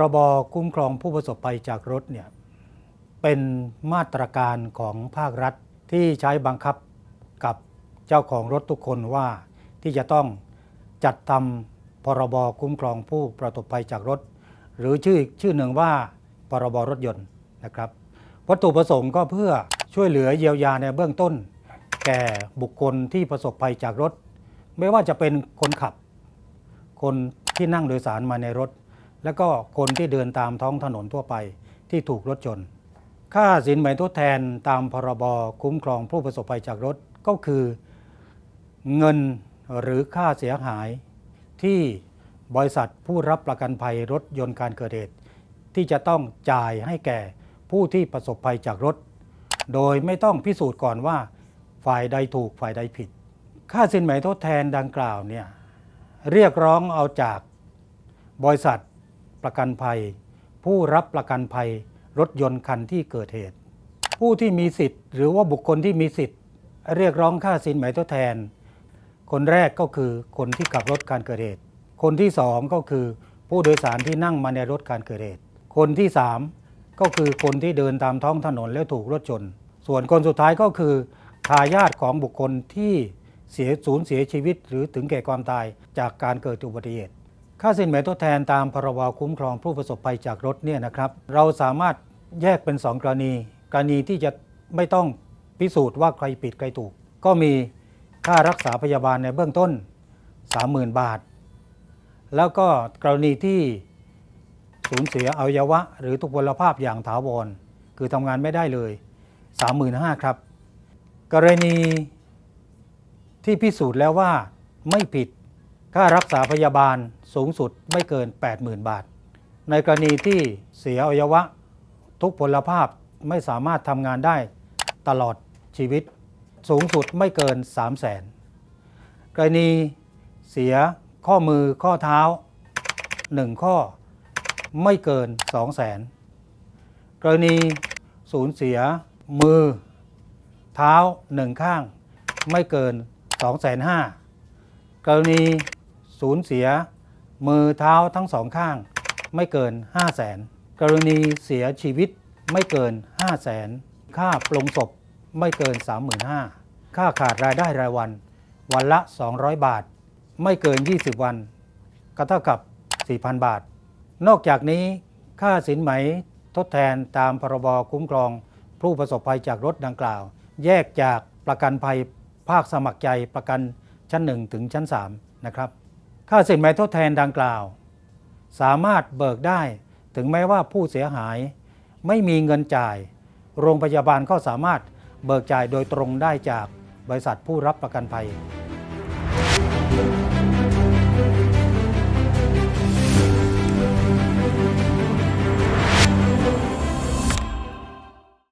รบคุ้มครองผู้ประสบภัยจากรถเนี่ยเป็นมาตรการของภาครัฐที่ใช้บังคับกับเจ้าของรถทุกคนว่าที่จะต้องจัดทำพรบคุ้มครองผู้ประสบภัยจากรถ หรือชื่ออีกชื่อหนึ่งว่าพรบรถยนต์นะครับ วัตถุประสงค์ก็เพื่อช่วยเหลือเยียวยาในเบื้องต้น แก่บุคคลที่ประสบภัยจากรถ ไม่ว่าจะเป็นคนขับ คนที่นั่งโดยสารมาในรถ แล้วก็คนที่เดินตามท้องถนนทั่วไปที่ถูกรถชน ค่าสินไหมทดแทนตามพรบคุ้มครองผู้ประสบภัยจากรถก็คือ เงินหรือค่าเสียหาย ที่บริษัทผู้รับประกันภัยรถยนต์การเกิดเหตุที่จะต้องจ่ายให้แก่ผู้ที่ประสบภัยจากรถ โดยไม่ต้องพิสูจน์ก่อนว่า ฝ่ายใดถูกฝ่ายใดผิด ค่าสินไหมทดแทนดังกล่าวเนี่ยเรียกร้องเอาจากบริษัท ประกันภัย ผู้รับประกันภัยรถยนต์คันที่เกิดเหตุ ผู้ที่มีสิทธิ์ หรือว่าบุคคลที่มีสิทธิ์ เรียกร้องค่าสินไหมทดแทน คนแรกก็คือคนที่ขับรถการเกิดเหตุ คนที่สองก็คือผู้โดยสารที่นั่งมาในรถการเกิดเหตุ คนที่สามก็คือคนที่เดินตามท้องถนนแล้วถูกรถชน ส่วนคนสุดท้ายก็คือทายาทของบุคคลที่เสียสูญเสียชีวิต หรือถึงแก่ความตายจากการเกิดอุบัติเหตุ ค่าสินไหมทดแทนตามพรบคุ้มครองผู้ประสบภัยจากรถเนี่ยนะครับ เราสามารถแยกเป็น 2 กรณี กรณีที่จะไม่ต้องพิสูจน์ว่าใครผิดใครถูก ก็มีค่ารักษาพยาบาลในเบื้องต้น 30,000 บาท แล้วก็กรณีที่สูญเสียอวัยวะ หรือทุพพลภาพอย่างถาวร คือทำงานไม่ได้เลย 35,000ครับ กรณีที่พิสูจน์แล้วว่าไม่ผิด ค่ารักษาพยาบาลสูงสุดไม่เกิน 80,000 บาท ในกรณีที่เสียอวัยวะ ทุกพลภาพไม่สามารถทำงานได้ตลอดชีวิต สูงสุดไม่เกิน 3 0 0แสนกรณีเสียข้อมือข้อเท้า 1 ข้อไม่เกิน 2 0 0แสนกรณีสูญเสียมือ เท้าหนึ่งข้าง ไม่เกิน 2 5 0 0 0กรณี สูญเสีย มือเท้าทั้งสองข้าง ไม่เกิน 5 0 0แสนกรณีเสียชีวิตไม่เกิน 5 0 0แสนค่าปลงศพไม่เกิน 35,000ค่าขาดรายได้รายวัน วันละ 200 บาท ไม่เกิน 20 วัน ก็เท่ากับ 4,000 บาท นอกจากนี้ค่าสินไหมทดแทนตามพรบคุ้มครอง ผู้ประสบภัยจากรถดังกล่าว แยกจากประกันภัยภาคสมัครใจประกันชั้น 1 ถึงชั้น 3 นะครับ ถ้าสินไหมทดแทนดังกล่าว สามารถเบิกได้ถึงแม้ว่าผู้เสียหายไม่มีเงินจ่าย โรงพยาบาลก็สามารถเบิกจ่ายโดยตรงได้จากบริษัทผู้รับประกันภัย